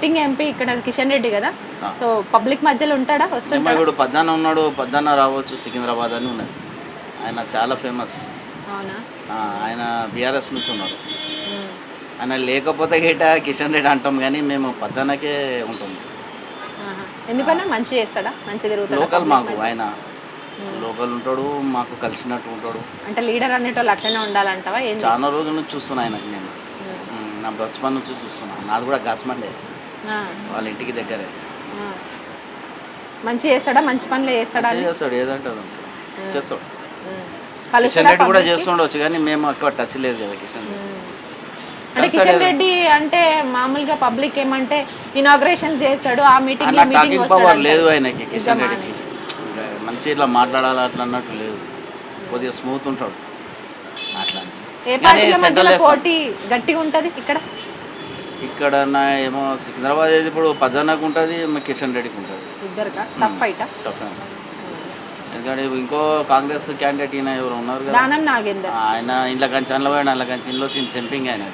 Sitting MP ఇక్కడ కిషన్ రెడ్డి కదా. So public మధ్యలో ఉంటాడా? ఇప్పుడు పద్దాన ఉన్నాడు పద్దాన రావచ్చు సికింద్రాబాద్ అని ఉన్నది. ఆయన చాలా ఫేమస్ అవునా? ఆయన బీఆర్ఎస్ నుంచి ఉన్నారు. ఆయన లేకపోతే గిట కిషన్ రెడ్డి అంటాం కానీ మేము పద్దానకే ఉంటాం. ఆహా. ఎందుకన్నా? మంచి చేస్తాడా? మంచి తిరుగుతాడా? లోకల్ మాకు? ఆయన. లోకల్ ఉంటాడు మాకు కలిసినట్టు ఉంటాడు. అంటే లీడర్ అనేటోళ్ళు అట్లనే ఉండాలంటావా? చాలా రోజుల నుంచి చూస్తున్నా ఆయనకి నేను. నా బచపన్ నుంచి చూస్తున్నా. నాది కూడా గాస్మండే వాళ్ళ ఇంటికి దగ్గరే. మంచి చేస్తాడా? మంచి పనులు చేస్తాడా చేస్తాడు ఏదంటే చేస్తాడు. కిషన్ రెడ్డి కూడా? చేస్తుండొచ్చు కానీ మేము ఎక్కువ టచ్ లేదు కదా కిషన్. అంటే కిషన్ రెడ్డి అంటే మామూలుగా పబ్లిక్ ఏమంటే ఇనాగ్రేషన్స్ చేస్తాడు ఆ మీటింగ్ మీటింగ్ టాకింగ్ పవర్ లేదు ఆయనకి కిషన్ రెడ్డికి. మంచి ఇట్లా మాట్లాడాలి అట్లా అన్నట్టు లేదు. కొద్దిగా స్మూత్ ఉంటాడు. అట్లా. ఏ పార్టీల మధ్యలో. పోటీ గట్టిగా ఉంటది ఇక్కడ? ఇక్కడ నా ఏమో సికింద్రాబాద్ అయితే ఇప్పుడు పద్దానకు ఉంటుంది కిషన్ రెడ్డికి ఉంటుంది. ఇద్దరుగా టఫ్ ఫైట్ టఫ్ ఎందుకంటే ఇంకో కాంగ్రెస్ క్యాండిడేట్ ఈయన ఎవరు ఉన్నారు కదా? దానం నాగేందర్. ఆయన ఇంట్లో కంచి అందులో పోయాడు అందులో కంచి ఇంట్లో చిన్న చెంపింగ్ ఆయన